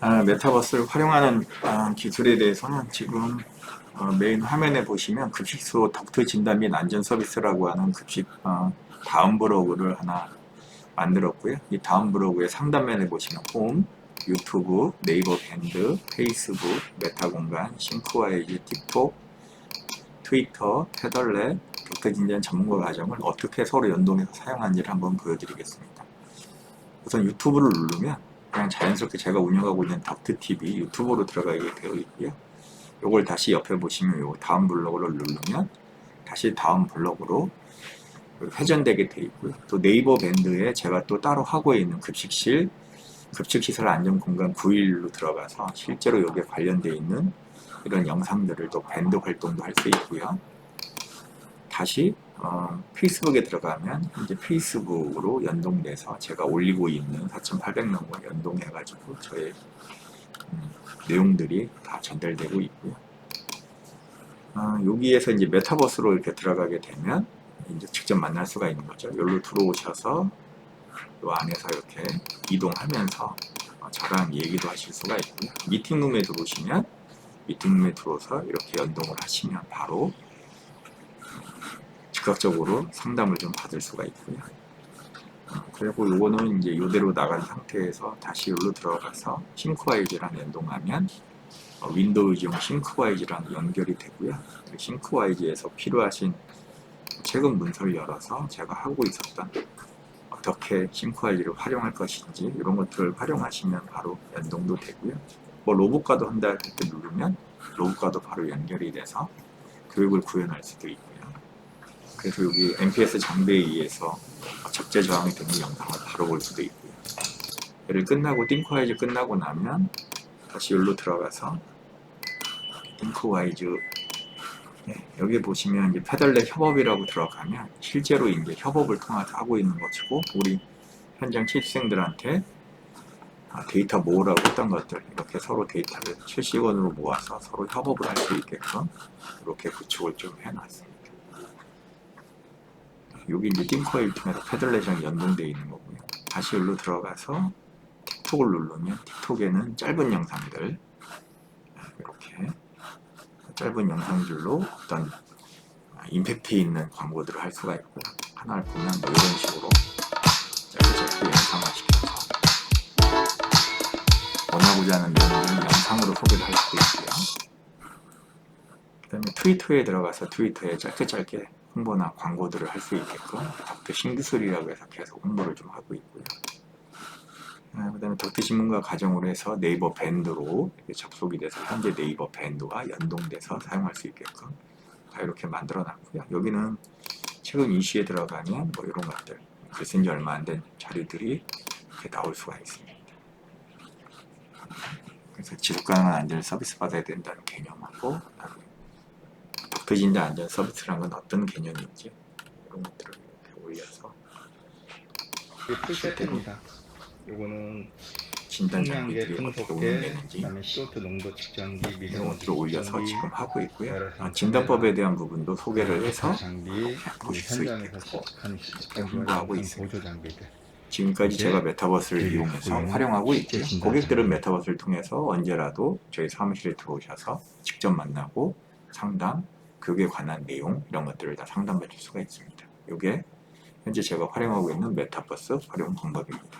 아, 메타버스를 활용하는 아, 기술에 대해서는 지금 어, 메인 화면에 보시면 급식소 덕트 진단 및 안전 서비스라고 하는 급식 어, 다음 브로그를 하나 만들었고요. 이 다음 브로그의 상단면에 보시면 홈, 유튜브, 네이버 밴드, 페이스북, 메타 공간, 싱크와이즈, 틱톡, 트위터, 테덜렛, 덕트 진단 전문가 과정을 어떻게 서로 연동해서 사용하는지를 한번 보여드리겠습니다. 우선 유튜브를 누르면 그냥 자연스럽게 제가 운영하고 있는 덕트TV 유튜브로 들어가게 되어 있고요. 요걸 다시 옆에 보시면 요 다음 블로그를 누르면 다시 다음 블로그로 회전되게 되어 있고요. 또 네이버 밴드에 제가 또 따로 하고 있는 급식실 급식시설 안전공간 9일로 들어가서 실제로 여기에 관련되어 있는 이런 영상들을 또 밴드 활동도 할 수 있고요. 다시 어, 페이스북에 들어가면 이제 페이스북으로 연동돼서 제가 올리고 있는 4,800명과 연동해가지고 저의 음, 내용들이 다 전달되고 있고요. 아, 여기에서 이제 메타버스로 이렇게 들어가게 되면 이제 직접 만날 수가 있는 거죠. 여기로 들어오셔서 요 안에서 이렇게 이동하면서 어, 저랑 얘기도 하실 수가 있고요. 미팅룸에 들어오시면 미팅룸에 들어와서 이렇게 연동을 하시면 바로 즉각적으로 상담을 좀 받을 수가 있고요. 어, 그리고 요거는 이제 이대로 나간 상태에서 다시 여기로 들어가서 싱크와이즈랑 연동하면 어, 윈도우즈용 싱크와이즈랑 연결이 되고요. 그 싱크와이즈에서 필요하신 최근 문서를 열어서 제가 하고 있었던 어떻게 싱크와이즈를 활용할 것인지 이런 것들을 활용하시면 바로 연동도 되고요. 뭐 로봇과도 한다 할때 누르면 로봇과도 바로 연결이 돼서 교육을 구현할 수도 있고요. 그래서 여기 MPS 장비에 의해서 적재 저항이 되는 영상을 바로 볼 수도 있고요. 얘를 끝나고 띵크와이즈 끝나고 나면 다시 여기로 들어가서 띵크와이즈 네, 여기 보시면 이제 페달렛 협업이라고 들어가면 실제로 이제 협업을 통해서 하고 있는 것이고 우리 현장 취직생들한테 아, 데이터 모으라고 했던 것들 이렇게 서로 데이터를 실시간으로 모아서 서로 협업을 할 수 있게끔 이렇게 구축을 좀 해놨습니다. 여기 이제 띵커일 통해서 패들렛이랑 연동되어 있는 거고요. 다시 여기로 들어가서 틱톡을 누르면 틱톡에는 짧은 영상들 이렇게 짧은 영상들로 어떤 임팩트 있는 광고들을 할 수가 있고요. 하나를 보면 뭐 이런 식으로 짧게 짧게 영상화시켜서 원하고자 하는 내용을 영상으로 소개를 할 수도 있고요. 그 다음에 트위터에 들어가서 트위터에 짧게 짧게 홍보나 광고들을 할 수 있게끔 덕트 신기술이라고 해서 계속 홍보를 좀 하고 있고요. 그 다음에 덕트 신문과 가정으로 해서 네이버 밴드로 접속이 돼서 현재 네이버 밴드와 연동돼서 사용할 수 있게끔 다 이렇게 만들어 놨고요. 여기는 최근 이슈에 들어가면 뭐 이런 것들 글쓴 지 얼마 안 된 자료들이 이렇게 나올 수가 있습니다. 그래서 지속 가능한 안전을 서비스 받아야 된다는 개념하고 그다음에 덕트진단 안전 서비스라는 건 어떤 개념인지 이런 것들을 이렇게 올려서 이게 풀세트입니다. 요거는 진단 장비들이 어떻게 운영되는지 그다음에 CO2 농도 측정기, 이런 것들을 올려서 지금 하고 있고요. 아, 진단법에 대한 부분도 소개를 해서 장비, 보실 수 있겠고 영상 있습니다. 보조 장비들. 지금까지 제가 메타버스를 저희 이용해서 활용하고 있고요. 진단 고객들은. 메타버스를 통해서 언제라도 저희 사무실에 들어오셔서 직접 만나고 상담, 교육에 관한 내용 이런 것들을 다 상담받을 수가 있습니다. 이게 현재 제가 활용하고 있는 메타버스 활용 방법입니다.